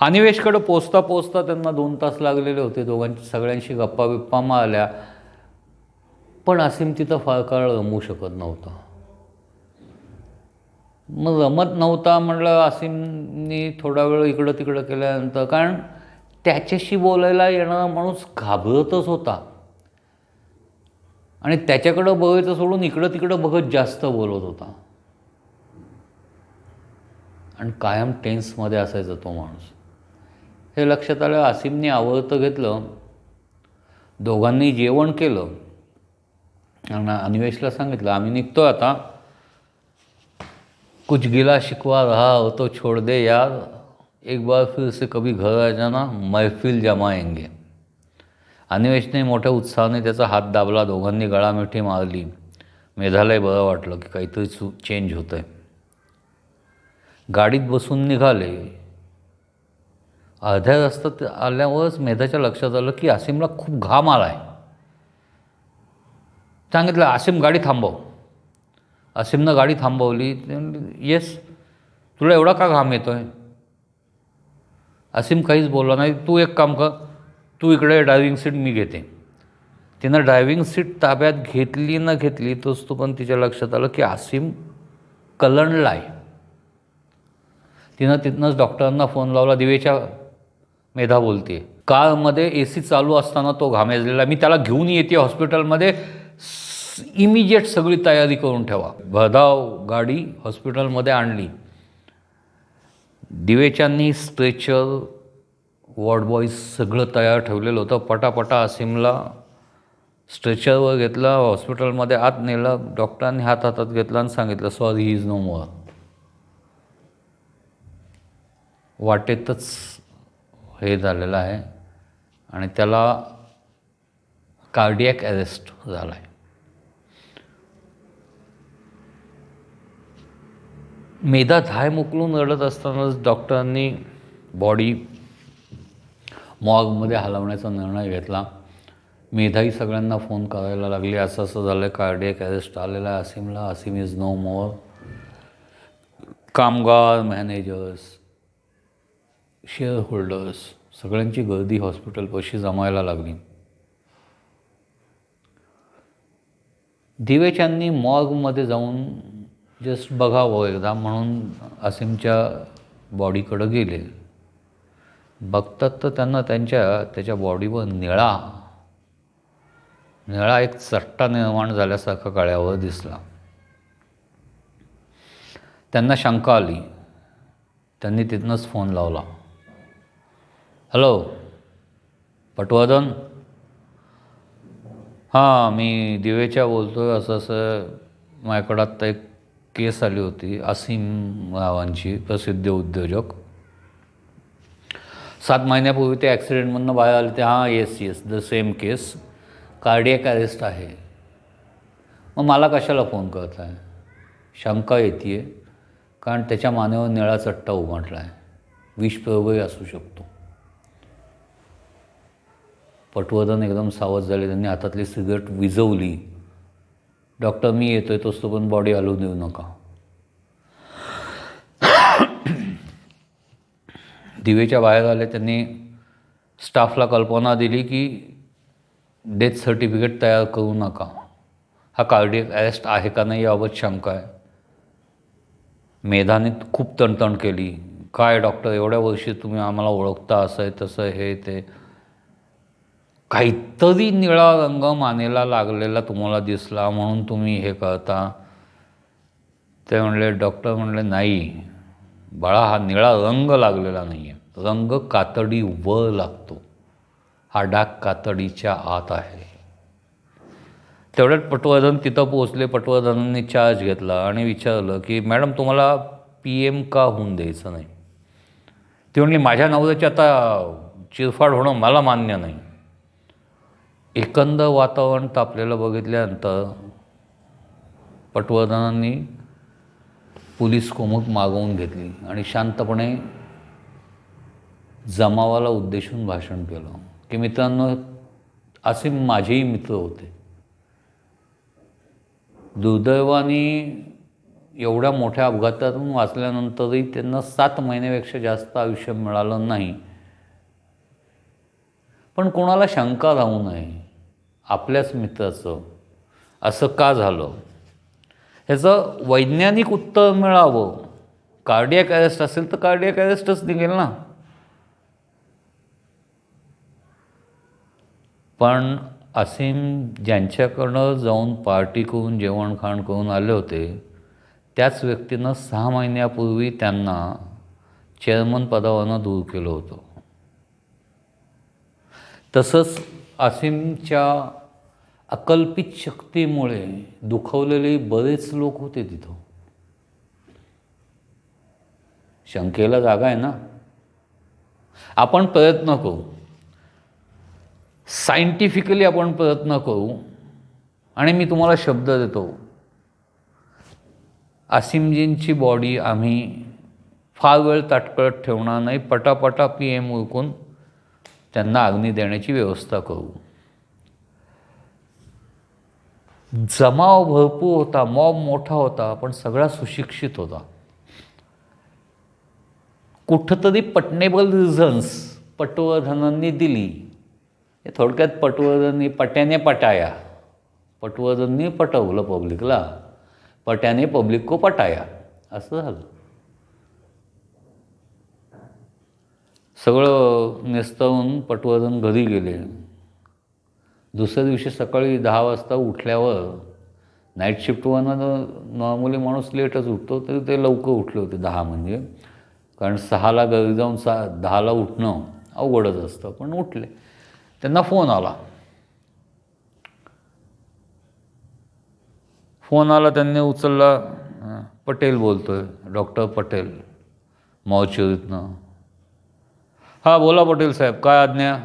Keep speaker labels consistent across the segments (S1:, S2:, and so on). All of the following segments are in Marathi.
S1: अनिवेशकडे पोचता पोचता त्यांना दोन तास लागलेले होते. दोघांची सगळ्यांशी गप्पा बिप्पा मारल्या. पण असीम तिथं फार काळ रमू शकत नव्हता. मग रमत नव्हता म्हटलं असीमनी थोडा वेळ इकडं तिकडं केल्यानंतर कारण त्याच्याशी बोलायला येणारा माणूस घाबरतच होता. आणि त्याच्याकडं बघायचं सोडून इकडं तिकडं बघत जास्त बोलत होता. आणि कायम टेन्समध्ये असायचा तो माणूस. हे लक्षात आलं आसिमने आवडतं घेतलं दोघांनी जेवण केलं. आणि अन्वेषला सांगितलं आम्ही निघतो आता. कुछ गिला शिकवा रहा हो तो छोड़ दे यार. एक बार फिर से कभी घर आ जाना मैफिल जमाएंगे अन्वेषने मोठ्या उत्साहाने त्याचा हात दाबला दोघांनी गळामिठी मारली. मेधालाही बरं वाटलं की काहीतरी चू चेंज होतं आहे गाडीत बसून निघाले. अर्ध्या रस्त्यात आल्यावरच मेधाच्या लक्षात आलं की आसिमला खूप घाम आला आहे सांगितलं आसिम गाडी थांबव. आसिमनं गाडी थांबवली. येस तुला एवढा का घाम येतो आहे आसिम काहीच बोलला नाही. तू एक काम कर तू इकडे ड्रायव्हिंग सीट मी घेते. तिनं ड्रायव्हिंग सीट ताब्यात घेतली न घेतली तोच तो पण तिच्या लक्षात आलं की आसिम कलंडला आहे तिनं तिथनंच डॉक्टरांना फोन लावला दिवेच्या मेधा बोलते. कारमध्ये ए सी चालू असताना तो घामेजलेला. मी त्याला घेऊन येते हॉस्पिटलमध्ये. इमिजिएट सगळी तयारी करून ठेवा. भदाव गाडी हॉस्पिटलमध्ये आणली. दिवेच्यांनी स्ट्रेचर वॉर्ड बॉईज सगळं तयार ठेवलेलं होतं. पटापटा असीमला स्ट्रेचरवर घेतला हॉस्पिटलमध्ये आत नेलं. डॉक्टरांनी हात हातात घेतला आणि सांगितलं sorry he is no more वाटेतच हे झालेलं आहे. आणि त्याला कार्डियक अरेस्ट झाला आहे मेधा धाय मोकलून रडत असतानाच डॉक्टरांनी बॉडी मॉगमध्ये हलवण्याचा निर्णय घेतला. मेधाही सगळ्यांना फोन करायला लागली. असं असं झालं आहे कार्डियक अरेस्ट आलेला आहे. असीमला असीम इज नो मोर कामगार मॅनेजर्स शेअर होल्डर्स सगळ्यांची गर्दी हॉस्पिटलपाशी जमायला लागली. दिवेच्यांनी मॉर्गमध्ये जाऊन जस्ट बघावं एकदा म्हणून असीमच्या बॉडीकडं गेले. बघतात तर त्यांना त्यांच्या त्याच्या बॉडीवर निळा निळा एक चट्टा निर्माण झाल्यासारखा काळ्यावर दिसला. त्यांना शंका आली. त्यांनी तिथनंच फोन लावला. हॅलो पटवर्धन? हां मी दिवेच्या बोलतो आहे असं असं माझ्याकडं आत्ता एक केस आली होती. असीम नावांची प्रसिद्ध उद्योजक. सात महिन्यापूर्वी ते ॲक्सिडेंटमधनं बाहेर आले ते हां yes yes the same case cardiac arrest आहे. मग मला कशाला फोन करत आहे शंका येते आहे कारण त्याच्या मानेवर निळा चट्टा उमटला आहे विषप्रयोगही असू शकतो. पटवर्धन एकदम सावध झाले. त्यांनी हातातली सिगरेट विझवली. डॉक्टर मी येतो आहे तोच तो पण बॉडी हलवू देऊ नका. दिवेच्या बाहेर आले त्यांनी स्टाफला कल्पना दिली की डेथ सर्टिफिकेट तयार करू नका. हा कार्डियक अरेस्ट आहे का नाही याबाबत शंका आहे. मेधाने खूप तणतण केली. काय डॉक्टर एवढ्या वर्षी तुम्ही आम्हाला ओळखता असं आहे तसं हे ते काहीतरी निळा रंग मानेला लागलेला तुम्हाला दिसला म्हणून तुम्ही हे करता. ते म्हणले डॉक्टर म्हणले नाही बाळा हा निळा रंग लागलेला नाही आहे रंग कातडी वर लागतो. हा डाग कातडीच्या आत आहे. तेवढ्यात पटवर्धन तिथं पोहोचले. पटवर्धनांनी चार्ज घेतला आणि विचारलं की मॅडम तुम्हाला पी एम का होऊन द्यायचं नाही? ती म्हणली माझ्या नवऱ्याची आता चिरफाड होणं मला मान्य नाही. एकंदर वातावरण तापलेलं बघितल्यानंतर पटवर्धनांनी पोलीस कोमट मागवून घेतली आणि शांतपणे जमावाला उद्देशून भाषण केलं. की मित्रांनो असे माझेही मित्र होते. दुर्दैवाने एवढ्या मोठ्या अपघातातून वाचल्यानंतरही त्यांना सात महिन्यापेक्षा जास्त आयुष्य मिळालं नाही. पण कोणाला शंका राहू नये. आपल्याच मित्राचं. असं का झालं? ह्याचं वैज्ञानिक उत्तर मिळावं. कार्डियक अरेस्ट असेल तर कार्डियक अरेस्टच निघेल ना. पण असीम ज्यांच्याकडं जाऊन पार्टी करून जेवणखाण करून आले होते त्याच व्यक्तीनं सहा महिन्यापूर्वी त्यांना चेअरमन पदावरनं दूर केलं होतं. तसंच असीमच्या अकल्पित शक्तीमुळे दुखवलेले बरेच लोक होते तिथं. शंकेला जागा आहे ना? आपण प्रयत्न करू. सायंटिफिकली आपण प्रयत्न करू आणि मी तुम्हाला शब्द देतो. आसिमजींची बॉडी आम्ही फार वेळ ताटकळत ठेवणार नाही. पटापटा पी एम उरकून त्यांना अग्नी देण्याची व्यवस्था करू. जमाव भरपूर होता मॉब मोठा होता पण सगळा सुशिक्षित होता. कुठंतरी पटनेबल रिझन्स पटवर्धनांनी दिली. हे थोडक्यात पटवर्धननी पट्याने पटाया. पटवर्धननी पटवलं पब्लिकला पट्याने पब्लिक को पटाया. असं झालं. सगळं नेस्तवून पटवर्धन घरी गेले. दुसऱ्या दिवशी सकाळी दहा वाजता उठल्यावर नाईट शिफ्टवरनं नॉर्मली माणूस लेटच उठतो तरी ते लवकर उठले होते दहा म्हणजे. कारण सहाला घरी जाऊन सहा दहाला उठणं अवघडच असतं पण उठले. त्यांना फोन आला. फोन आला त्यांनी उचलला. पटेल पटेल बोलतोय डॉक्टर पटेल मॉर्चरीतनं हां बोला पटेल साहेब काय आज्ञा?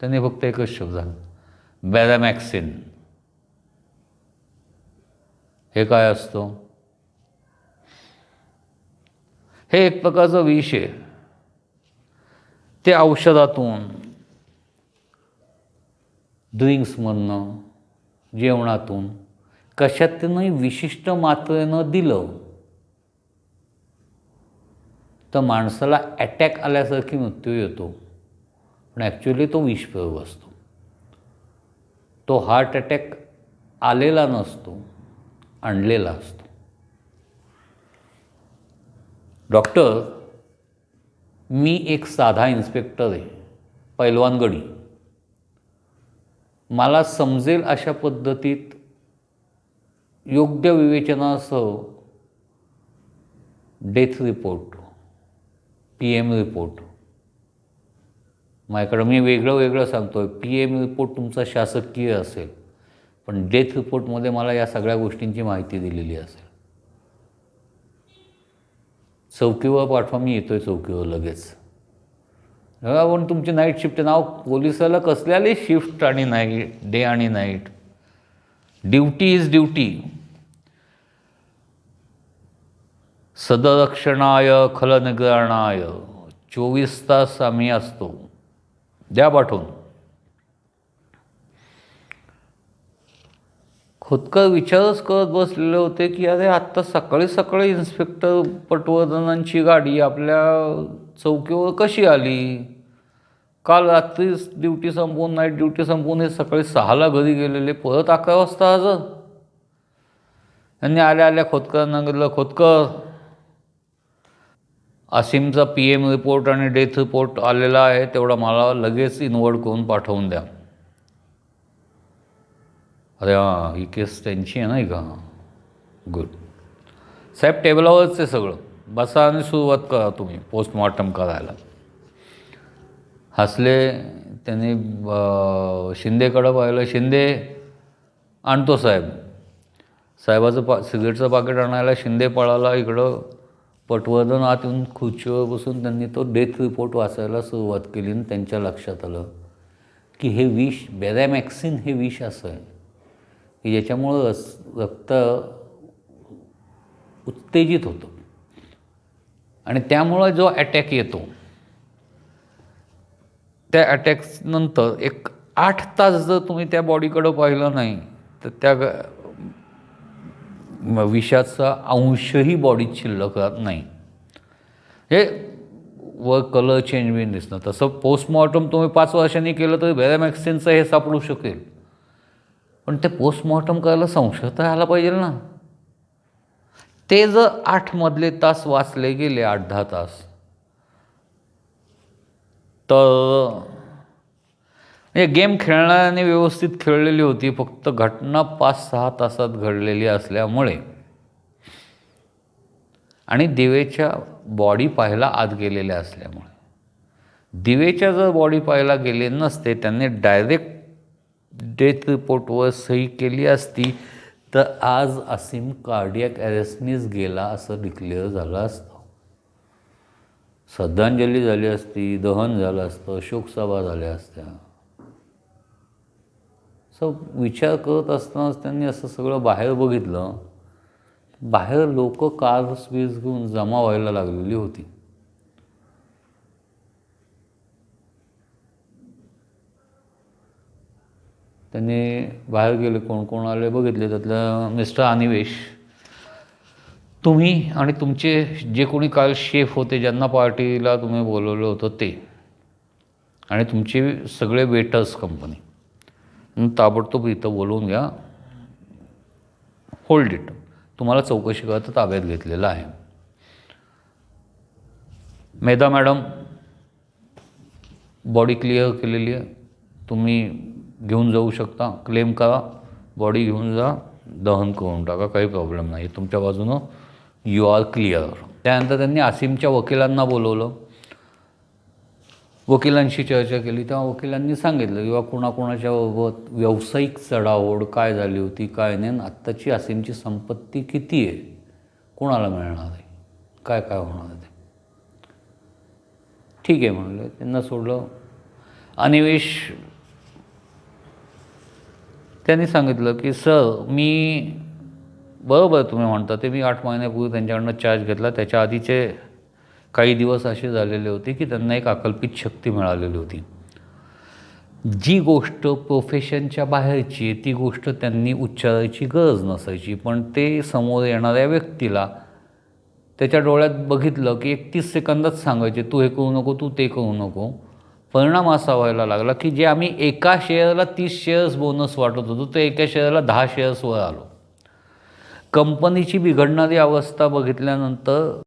S1: त्यांनी फक्त एकच शब्द झाला बॅरामॅक्सिन. हे काय असतं? हे एक प्रकारचं विष आहे. ते औषधातून ड्रिंक्समधनं जेवणातून कशातनंही विशिष्ट मात्रेनं दिलं. तर माणसाला अटॅक आल्यासारखी मृत्यू येतो. पण ॲक्च्युली तो विषप्रयोग असतो. तो हार्ट अटॅक आलेला नसतो आणलेला असतो. डॉक्टर मी एक साधा इन्स्पेक्टर आहे पैलवानगडी मला समजेल अशा पद्धतीत योग्य विवेचनासह death report P M report माझ्याकडं मी वेगळं वेगळं सांगतो आहे पी एम रिपोर्ट तुमचा शासकीय असेल पण डेथ रिपोर्टमध्ये मला या सगळ्या गोष्टींची माहिती दिलेली असेल. चौकीवर पाठवा मी येतो आहे चौकीवर लगेच. पण तुमची नाईट शिफ्ट नाव पोलिसाला कसल्याले शिफ्ट आणि नाईट डे आणि नाईट ड्युटी इज ड्युटी सदरक्षणाय खलनिग्रहणाय. चोवीस तास आम्ही असतो. द्या पाठवून. खोदकर विचारच करत बसलेले होते की अरे आत्ता सकाळी सकाळी इन्स्पेक्टर पटवर्धनांची गाडी आपल्या चौकीवर कशी आली? काल रात्रीच ड्युटी संपवून नाईट ड्युटी संपवून हे सकाळी सहाला घरी गेलेले परत अकरा वाजता हजर? यांनी आल्या आल्या खोदकरांना सांगितलं खोदकर असीमचा पी एम रिपोर्ट आणि डेथ रिपोर्ट आलेला आहे तेवढा मला लगेच इन्वर्ट करून पाठवून द्या. अरे हां ही केस त्यांची आहे नाही का? गुड साहेब टेबलावरच आहे सगळं. बसा आणि सुरुवात करा तुम्ही पोस्टमॉर्टम करायला. हसले त्यांनी शिंदेकडं पाहिलं. शिंदे आणतो साहेब. साहेबाचं पा सिगरेटचं पाकिट आणायला शिंदे पळाला इकडं. पटवर्धन आत येऊन खुर्चीवर बसून त्यांनी तो डेथ रिपोर्ट वाचायला सुरुवात केली आणि त्यांच्या लक्षात आलं की हे विष बॅरॅमॅक्सिन हे विष असं आहे. की ज्याच्यामुळं रस रक्त उत्तेजित होतं. आणि त्यामुळं जो अटॅक येतो त्या अटॅक्सनंतर एक आठ तास जर तुम्ही त्या बॉडीकडं पाहिलं नाही तर त्या ग- विषाचा अंशही बॉडीत शिल्लक राहत नाही. हे व कलर चेंज बिन दिसणं. तसं पोस्टमॉर्टम तुम्ही पाच वर्षांनी केलं तर व्हॅरॅमॅक्सिनचं हे सापडू शकेल. पण ते पोस्टमॉर्टम करायला संशय तर आला पाहिजे ना. ते जर आठमधले तास वाचले गेले आठ दहा तास तर म्हणजे गेम खेळणाऱ्याने व्यवस्थित खेळलेली होती फक्त घटना पाच सहा तासात घडलेली असल्यामुळे. आणि दिवेच्या बॉडी पाहायला आत गेलेल्या असल्यामुळे. दिवेच्या जर बॉडी पाहायला गेले नसते त्यांनी डायरेक्ट डेथ रिपोर्टवर सही केली असती तर आज असीम कार्डियक ॲरेस्टनीच गेला असं डिक्लेअर झालं असतं. श्रद्धांजली झाली असती दहन झालं असतं शोकसभा झाल्या असत्या. असं विचार करत असतानाच त्यांनी असं सगळं बाहेर बघितलं. बाहेर लोक कार्स बीज घेऊन जमा व्हायला लागलेली होती. त्यांनी बाहेर गेले कोण कोण आले बघितले त्यातलं मिस्टर अनिवेश. तुम्ही आणि तुमचे जे कोणी काल शेफ होते ज्यांना पार्टीला तुम्ही बोलवलं होतं ते. आणि तुमचे सगळे वेटर्स कंपनी ताबडतोब इथं बोलवून घ्या. होल्ड इट तुम्हाला चौकशी करता ताब्यात घेतलेलं आहे. मेधा मॅडम बॉडी क्लिअर केलेली आहे. तुम्ही घेऊन जाऊ शकता. क्लेम करा. बॉडी घेऊन जा. दहन करून टाका. काही प्रॉब्लेम नाही. तुमच्या बाजूनं यू आर क्लिअर त्यानंतर त्यांनी आसिमच्या वकिलांना बोलवलं. वकिलांशी चर्चा केली तेव्हा वकिलांनी सांगितलं किंवा कोणाकोणाच्या बाबत व्यावसायिक चढाओढ काय झाली होती काय नाही आत्ताची आसिमची संपत्ती किती आहे? कोणाला मिळणार आहे? काय काय होणार आहे ते? ठीक आहे म्हणलं. त्यांना सोडलं. अनिवेश त्यांनी सांगितलं की सर मी बरोबर तुम्ही म्हणता ते मी आठ महिन्यापूर्वी त्यांच्याकडनं चार्ज घेतला. त्याच्या आधीचे काही दिवस असे झालेले होते की त्यांना एक अकल्पित शक्ती मिळालेली होती. जी गोष्ट प्रोफेशनच्या बाहेरची आहे ती गोष्ट त्यांनी उच्चारायची गरज नसायची पण ते समोर येणाऱ्या व्यक्तीला त्याच्या डोळ्यात बघितलं की एक तीस सेकंदात सांगायचे तू हे करू नको तू ते करू नको. परिणाम असा व्हायला लागला की जे आम्ही एका शेअरला तीस शेअर्स बोनस वाटत होतो ते एका शेअरला दहा शेअर्सवर आलो. कंपनीची बिघडणारी अवस्था बघितल्यानंतर